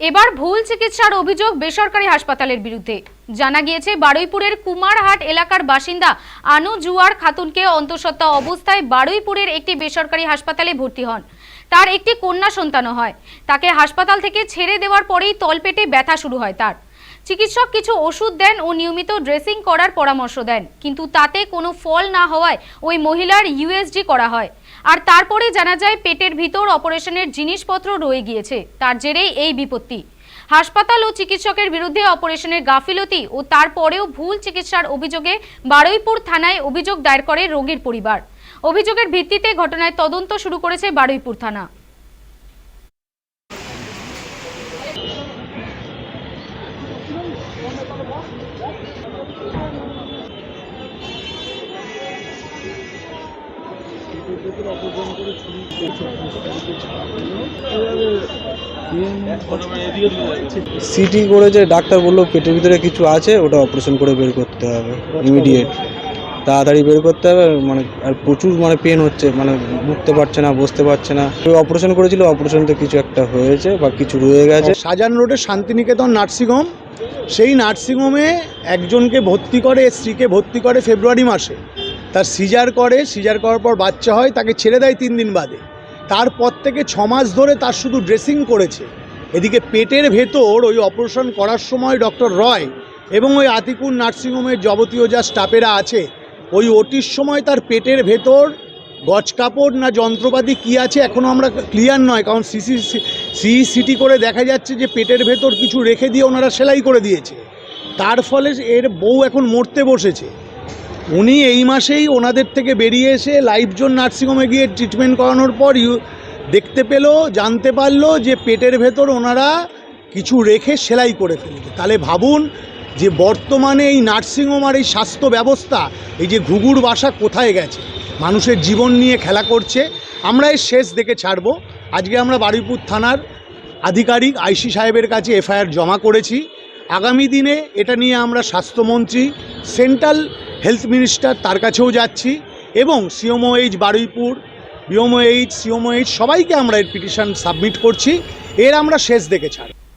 এবার ভুল চিকিৎসার অভিযোগ বেসরকারি হাসপাতালের বিরুদ্ধে। জানা গিয়েছে, বারুইপুরের কুমারহাট এলাকার বাসিন্দা আনু জুয়ার খাতুনকে অন্তঃসত্ত্বা অবস্থায় বারুইপুরের একটি বেসরকারি হাসপাতালে ভর্তি হন। তার একটি কন্যা সন্তানও হয়। তাকে হাসপাতাল থেকে ছেড়ে দেওয়ার পরেই তলপেটে ব্যথা শুরু হয় তার। চিকিৎসক কিছু ওষুধ দেন ও নিয়মিত ড্রেসিং করার পরামর্শ দেন, কিন্তু তাতে কোনো ফল না হওয়ায় ওই মহিলার ইউএসজি করা হয়। আর তারপরে জানা যায় পেটের ভিতর অপারেশনের জিনিসপত্র রয়ে গিয়েছে, তার জেরেই এই বিপত্তি। হাসপাতাল ও চিকিৎসকের বিরুদ্ধে অপারেশনের গাফিলতি ও তারপরেও ভুল চিকিৎসার অভিযোগে বারুইপুর থানায় অভিযোগ দায়ের করে রোগীর পরিবার। অভিযোগের ভিত্তিতে ঘটনায় তদন্ত শুরু করেছে বারুইপুর থানা। সিটি করে যে ডাক্তার বলল পেটের ভিতরে কিছু আছে, ওটা অপারেশন করে বের করতে হবে ইমিডিয়েট তাড়াতাড়ি বের করতে হবে মানে আর প্রচুর মানে পেন হচ্ছে মানে উঠতে পারছে না, বসতে পারছে না। অপারেশন করেছিল অপারেশন তো কিছু একটা হয়েছে বা কিছু রয়ে গেছে। শাহজাহান রোডে শান্তিনিকেতন নার্সিংহোম, সেই নার্সিংহোমে একজনকে ভর্তি করে, স্ত্রীকে ভর্তি করে ফেব্রুয়ারি মাসে। তার সিজার করে, সিজার করার পর বাচ্চা হয়, তাকে ছেড়ে দেয় তিন দিন বাদে। তারপর থেকে ছ মাস ধরে তার শুধু ড্রেসিং করেছে। এদিকে পেটের ভেতর ওই অপারেশন করার সময় ডক্টর রয় এবং ওই আতিকুর নার্সিংহোমের যাবতীয় যা স্টাফেরা আছে ওই ওটির সময় তার পেটের ভেতর গজ কাপড় না যন্ত্রপাতি কি আছে এখনও আমরা ক্লিয়ার নয়, কারণ সিসি সিইসিটি করে দেখা যাচ্ছে যে পেটের ভেতর কিছু রেখে দিয়ে ওনারা সেলাই করে দিয়েছে। তার ফলে এর বউ এখন মরতে বসেছে। উনি এই মাসেই ওনাদের থেকে বেরিয়ে এসে লাইফ জোন নার্সিংহোমে গিয়ে ট্রিটমেন্ট করানোর পর দেখতে পেল, জানতে পারল যে পেটের ভেতর ওনারা কিছু রেখে সেলাই করে ফেলেছে। তাহলে ভাবুন যে বর্তমানে এই নার্সিংহোম আর এই স্বাস্থ্য ব্যবস্থা, এই যে ঘুঘুর বাসা কোথায় গেছে? মানুষের জীবন নিয়ে খেলা করছে। আমরা এর শেষ দেখে ছাড়বো। আজকে আমরা বারুইপুর থানার আধিকারিক আইসি সাহেবের কাছে এফআইআর জমা করেছি। আগামী দিনে এটা নিয়ে আমরা স্বাস্থ্যমন্ত্রী, সেন্ট্রাল হেলথ মিনিস্টার তার কাছেও যাচ্ছি এবং সিওমোএইচ বারুইপুর বিওমোএইচ সিওমোএইচ সবাইকে আমরা এর পিটিশন সাবমিট করছি। এর আমরা শেষ দেখে ছাড়ব।